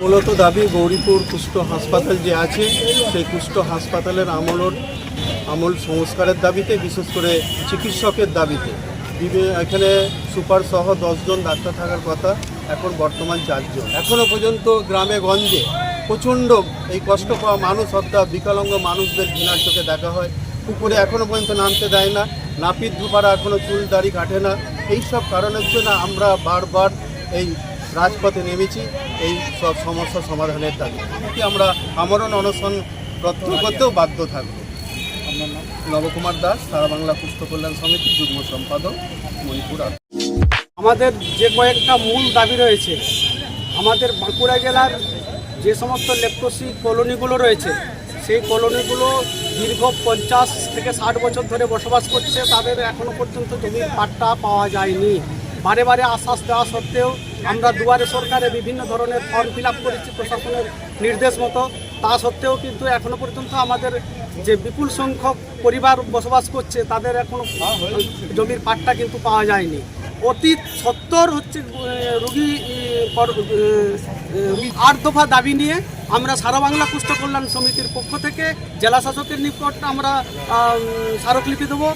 মূলত দাবি গৌরীপুর কুষ্ঠ হাসপাতাল যে আছে, সেই কুষ্ঠ হাসপাতালের আমলর আমল সংস্কারের দাবিতে, বিশেষ করে চিকিৎসকের দাবিতে। এখানে সুপার সহ দশজন ডাক্তার থাকার কথা, এখন বর্তমান চারজন। এখনও পর্যন্ত গ্রামে গঞ্জে প্রচণ্ড এই কষ্ট পাওয়া মানুষ, অর্থাৎ বিকলাঙ্গ মানুষদের ঘৃণার চোখে দেখা হয়। পুকুরে এখনও পর্যন্ত নামতে দেয় না, নাপিত ধুপারা এখনও চুল দাড়ি কাটে না। এই সব কারণের জন্য আমরা বারবার এই রাজপথে নেমেছি। এই সব সমস্যা সমাধানের দাবি। আমরা আমরণ অনশন প্রত্যাহার করতেও বাধ্য থাকব। নবকুমার দাস, সারা বাংলা পুস্তক কল্যাণ সমিতি যুগ্ম সম্পাদক, মণিপুর। আমাদের যে কয়েকটা মূল দাবি রয়েছে, আমাদের বাঁকুড়া জেলার যে সমস্ত লেপ্টোসি কলোনিগুলো রয়েছে, সেই কলোনিগুলো দীর্ঘ পঞ্চাশ থেকে ষাট বছর ধরে বসবাস করছে, তাদের এখনও পর্যন্ত জমির পাট্টা পাওয়া যায়নি। বারে বারে আশ্বাস দেওয়া সত্ত্বেও আমরা দুয়ারে সরকারে বিভিন্ন ধরনের ফর্ম ফিল করেছি প্রশাসনের নির্দেশ মতো। তা সত্ত্বেও কিন্তু এখনও পর্যন্ত আমাদের যে বিপুল সংখ্যক পরিবার বসবাস করছে, তাদের এখনও জমির পাট্টা কিন্তু পাওয়া যায়নি। অতি সত্তর হচ্ছে রুগী আট দফা দাবি নিয়ে আমরা সারা বাংলা কুষ্ঠ কল্যাণ সমিতির পক্ষ থেকে জেলা শাসকের নিকট আমরা স্মারকলিপি দেবো।